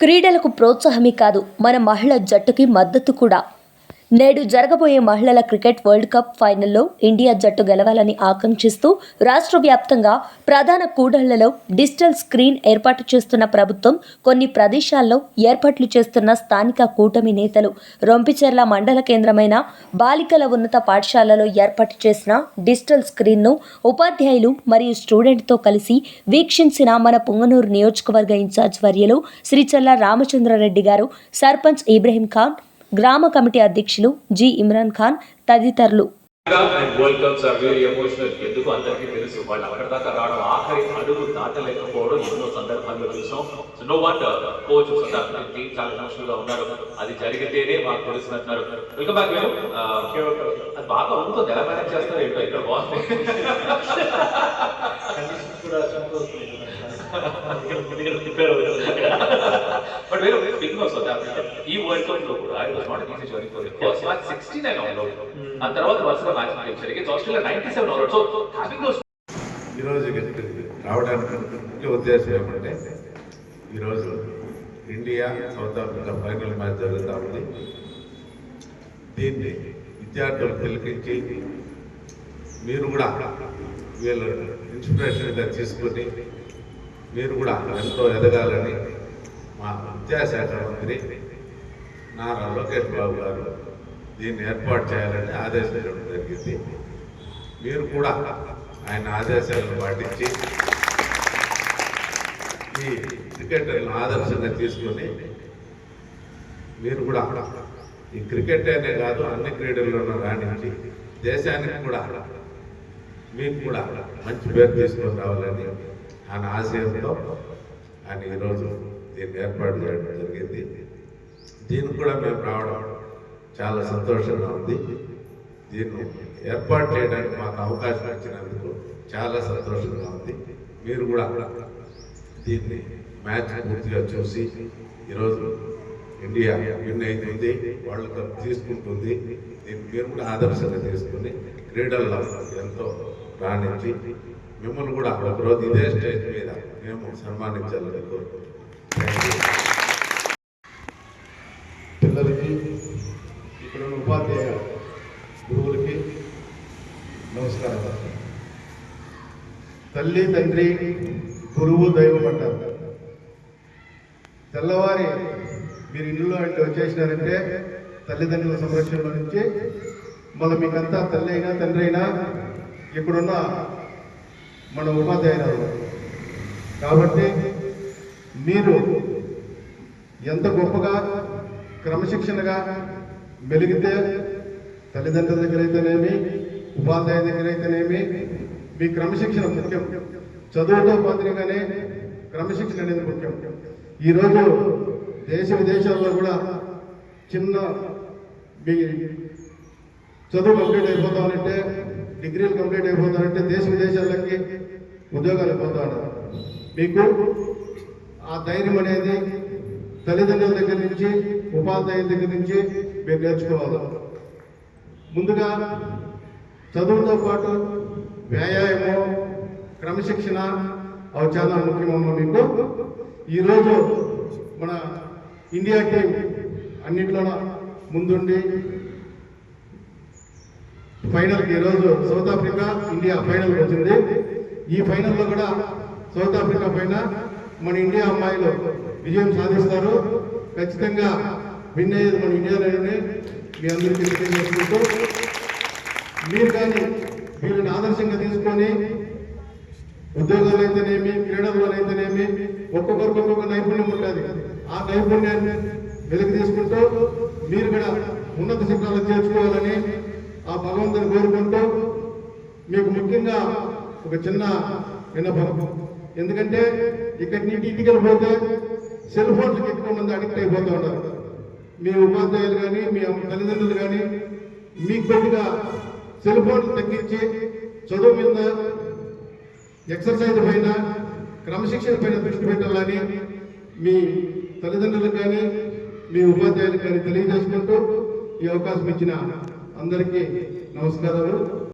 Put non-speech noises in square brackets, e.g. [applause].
క్రీడలకు ప్రోత్సాహమే కాదు మన మహిళా జట్టుకి మద్దతు కూడా. నేడు జరగబోయే మహిళల క్రికెట్ వరల్డ్ కప్ ఫైనల్లో ఇండియా జట్టు గెలవాలని ఆకాంక్షిస్తూ రాష్ట్ర వ్యాప్తంగా ప్రధాన కూడళ్ళలో డిజిటల్ స్క్రీన్ ఏర్పాటు చేస్తున్న ప్రభుత్వం కొన్ని ప్రదేశాల్లో ఏర్పాట్లు చేస్తున్న స్థానిక కూటమి నేతలు రొంపిచెర్ల మండల కేంద్రమైన బాలికల ఉన్నత పాఠశాలలో ఏర్పాటు చేసిన డిజిటల్ స్క్రీన్ను ఉపాధ్యాయులు మరియు స్టూడెంట్తో కలిసి వీక్షించిన మన పుంగనూరు నియోజకవర్గ ఇన్ఛార్జ్ వర్యలు శ్రీచల్ల రామచంద్రారెడ్డి గారు సర్పంచ్ ఇబ్రహీం ఖాన్ గ్రామ కమిటీ అధ్యక్షులు జి ఇమ్రాన్ ఖాన్ తదితరులు. And world cups are very emotional ఎందుకు అందరికీ తెలుసు? వాళ్ళు అక్కడ దాకా రావడం ఆఖరి అడుగు దాటలేకపోవడం ఎన్నో సందర్భాల్లో చూసాం. So no what coach team చాలా ఎమోషనల్గా ఉన్నారు. అది జరిగితేనే మాకు తెలుస్తున్నారు వెల్కమ్ బ్యాక్ మేము అది బాగా ఉంటుంది ఎలా మేనేజ్ చేస్తారో ఏంటో ఇక్కడ బాగుంది బట్ [laughs] వేరే స్పీకింగ్ ఈ వరల్డ్ కప్లో కూడా it was not easy journey for first match 69 all out ఆ తర్వాత వరుసగా మ్యాచ్ గెలిచారు it's Australia 97 all out so having those ఈరోజు ఇక్కడికి రావడానికి ముఖ్య ఉద్దేశం ఏమంటే ఈరోజు India South Africa final match జరుగుతూ ఉంది. దీన్ని విద్యార్థులు పిలిపించి మీరు కూడా వీళ్ళు ఇన్స్పిరేషన్గా తీసుకొని మీరు కూడా ఎంతో ఎదగాలని మా విద్యాశాఖ మంత్రి నారా లోకేష్ బాబు గారు దీన్ని ఏర్పాటు చేయాలని ఆదేశించడం జరిగింది. మీరు కూడా ఆయన ఆదేశాలను పాటించి ఈ క్రికెటర్లను ఆదర్శంగా తీసుకొని మీరు కూడా ఈ క్రికెట్ అనే కాదు అన్ని క్రీడల్లోనూ రాణించి దేశానికి కూడా మీకు కూడా మంచి పేరు తీసుకొని రావాలని ఆయన ఆశయంతో ఆయన ఈరోజు దీన్ని ఏర్పాటు చేయడం జరిగింది. దీనికి కూడా మేము రావడం చాలా సంతోషంగా ఉంది. దీన్ని ఏర్పాటు చేయడానికి మాకు అవకాశం ఇచ్చినందుకు చాలా సంతోషంగా ఉంది. మీరు కూడా దీన్ని మ్యాచ్ పూర్తిగా చూసి ఈరోజు ఇండియా విన్ అవుతుంది వరల్డ్ కప్ తీసుకుంటుంది. దీన్ని మీరు కూడా ఆదర్శంగా తీసుకుని క్రీడల్లో ఎంతో రాణించి మిమ్మల్ని కూడా ఒకరోజు ఇదే స్టేజ్ మీద మేము సన్మానించాలని కోరుకుంటున్నాం. పిల్లలకి ఇక్కడ ఉన్న ఉపాధ్యాయ గురువులకి నమస్కారం. తల్లి తండ్రి గురువు దైవం అంటారు. తెల్లవారి మీరు ఇంట్లో అంటే వచ్చేసినారంటే తల్లిదండ్రుల సంరక్షణలో నుంచి మళ్ళీ మీకంతా తల్లి అయినా తండ్రి అయినా ఇక్కడున్న మన ఉపాధ్యాయులు కాబట్టి మీరు ఎంత గొప్పగా క్రమశిక్షణగా మెలిగితే తల్లిదండ్రుల దగ్గర అయితేనేమి ఉపాధ్యాయ దగ్గర అయితేనేమి మీ క్రమశిక్షణ ముఖ్యం. చదువుతో పాత్రగానే క్రమశిక్షణ అనేది ముఖ్యం. ఈరోజు దేశ విదేశాల్లో కూడా చిన్న మీ చదువు కంప్లీట్ అయిపోతామంటే డిగ్రీలు కంప్లీట్ అయిపోతానంటే దేశ విదేశాలకి ఉద్యోగాలు అయిపోతా ఉన్నారు. మీకు ఆ ధైర్యం అనేది తల్లిదండ్రుల దగ్గర నుంచి ఉపాధ్యాయుల దగ్గర నుంచి మీరు నేర్చుకోవాలి. ముందుగా చదువుతో పాటు వ్యాయామం క్రమశిక్షణ అవి చాలా ముఖ్యమమ్మ మీకు. ఈరోజు మన ఇండియా టీం అన్నింటిలో ముందుండి ఫైనల్కి ఈరోజు సౌత్ ఆఫ్రికా ఇండియా ఫైనల్ వచ్చింది. ఈ ఫైనల్లో కూడా సౌత్ ఆఫ్రికా పైన మన ఇండియా అమ్మాయిలు విజయం సాధిస్తారు. ఖచ్చితంగా విన్ అయ్యేది మన ఇండియాలోనే మీ అందరికీ తెలియజేసుకుంటూ మీరు కానీ వీళ్ళని ఆదర్శంగా తీసుకొని ఉద్యోగాలు అయితేనేమి క్రీడల్లో అయితేనేమి ఒక్కొక్కరికి ఒక్కొక్క నైపుణ్యం ఉంటుంది. ఆ నైపుణ్యాన్ని వెలికి తీసుకుంటూ మీరు కూడా ఉన్నత శిఖరాలు చేర్చుకోవాలని ఆ భగవంతుని కోరుకుంటూ మీకు ముఖ్యంగా ఒక చిన్న విన్నపం. ఎందుకంటే ఇక్కడి నుంచి ఇంటికి వెళ్ళిపోతే సెల్ ఫోన్లకు ఎక్కువ మంది అడిక్ట్ అయిపోతూ ఉంటారు మీ ఉపాధ్యాయులు కానీ మీ తల్లిదండ్రులు కానీ మీకు కొద్దిగా సెల్ ఫోన్లు తగ్గించి చదువు మీద ఎక్సర్సైజ్ పైన క్రమశిక్షణ పైన దృష్టి పెట్టాలని మీ తల్లిదండ్రులకు కానీ మీ ఉపాధ్యాయులకు కానీ తెలియజేసుకుంటూ ఈ అవకాశం ఇచ్చిన అందరికీ నమస్కారాలు.